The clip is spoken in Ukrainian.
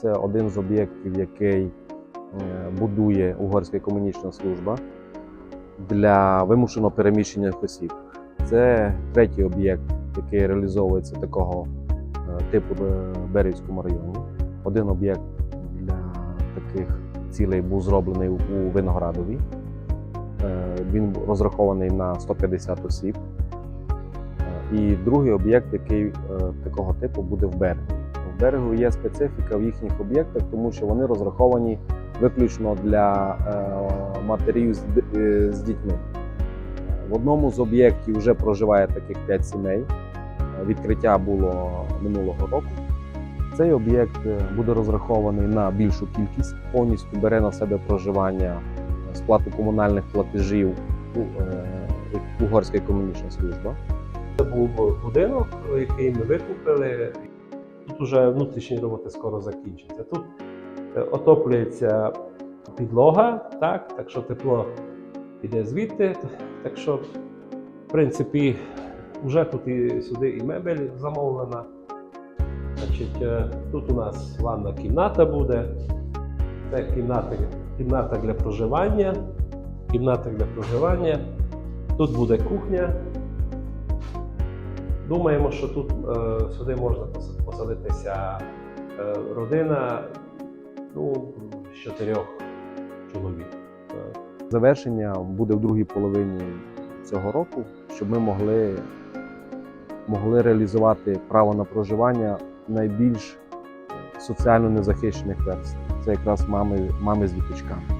це один з об'єктів, який е, будує Угорська економічна служба для вимушено переміщених осіб. Це третій об'єкт, який реалізовується такого е, типу в Берівському районі. Один об'єкт для таких цілей був зроблений у Виноградові. Е, Він розрахований на 150 осіб. Е, І другий об'єкт, який е, такого типу буде в берегу. Берегу є специфіка в їхніх об'єктах, тому що вони розраховані виключно для е, матерів е, з дітьми. В одному з об'єктів вже проживає таких 5 сімей. Відкриття було минулого року. Цей об'єкт е, буде розрахований на більшу кількість, повністю бере на себе проживання, сплату комунальних платежів Угорська економічна служба. Це був будинок, який ми викупили. Тут вже внутрішні роботи скоро закінчаться. Тут е, отоплюється підлога, так, так що тепло йде звідти. Так що, в принципі, вже тут і сюди і мебель замовлена. Значить, е, тут у нас ванна кімната буде. Це кімната, кімната для проживання. Кімната для проживання. Тут буде кухня. Думаємо, що тут е, сюди можна пос- посадитися е, родина ну, з чотирьох чоловік. Е, Завершення буде в другій половині цього року, щоб ми могли, могли реалізувати право на проживання найбільш соціально незахищених верств. Це якраз мами, мами з діточками.